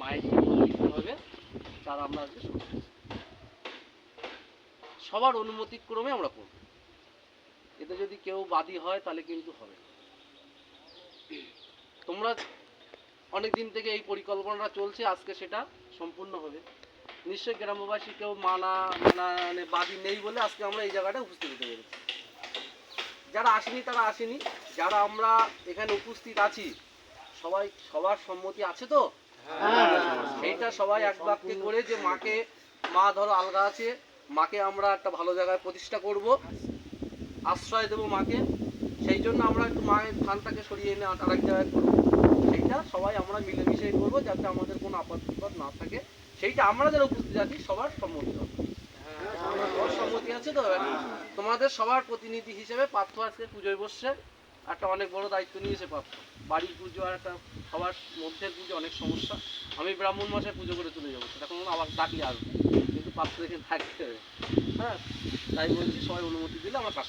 মায়ের যে অনুমতি হবে তার আমরা আজকে শুরু। সবার অনুমতি ক্রমে আমরা করব। এতে যদি কেউ বাদী হয়, তাহলে কিন্তু হবে তোমরা অনেক দিন থেকে এই পরিকল্পনাটা চলছে, আজকে সেটা সম্পূর্ণ হবে। নিশ্চয়ই গ্রামবাসী কেউ মানা মানে বাদী নেই বলে আজকে আমরা এই জায়গাটা উপস্থিত হতে পেরেছি। যারা আসেনি, তারা আসেনি। যারা আমরা এখানে উপস্থিত আছি, সবাই সবার সম্মতি আছে তো? সেইটা সবাই এক বাক্যে করে যে মাকে, মা ধরো আলগা আছে, মাকে আমরা একটা ভালো জায়গায় প্রতিষ্ঠা করব, আশ্রয় দেবো মাকে, সেই জন্য আমরা একটু মায়ের ধানটাকে সরিয়ে এনে আর এক জায়গায় করব। সেইটা সবাই আমরা মিলেমিশে করব যাতে আমাদের কোনো আপদ বিপদ না থাকে। সেইটা আমরা যারা উপস্থিত আছি, সবার সম্মতি সম্মতি আছে তো? তোমাদের সবার প্রতিনিধি হিসেবে পার্থ আজকে পুজোয় বসছে। একটা অনেক বড় দায়িত্ব নিয়েছে পাপ বাড়ির পুজো আর একটা সবার মধ্যে পুজো অনেক সমস্যা। আমি ব্রাহ্মণ মাসে পুজো করে চলে যাব, সেটা কোনো আবার ডাকলে আসবে কিন্তু পাপ দেখে থাকতে হবে। হ্যাঁ তাই বলছি, সবাই অনুমতি দিলে আমার কাজ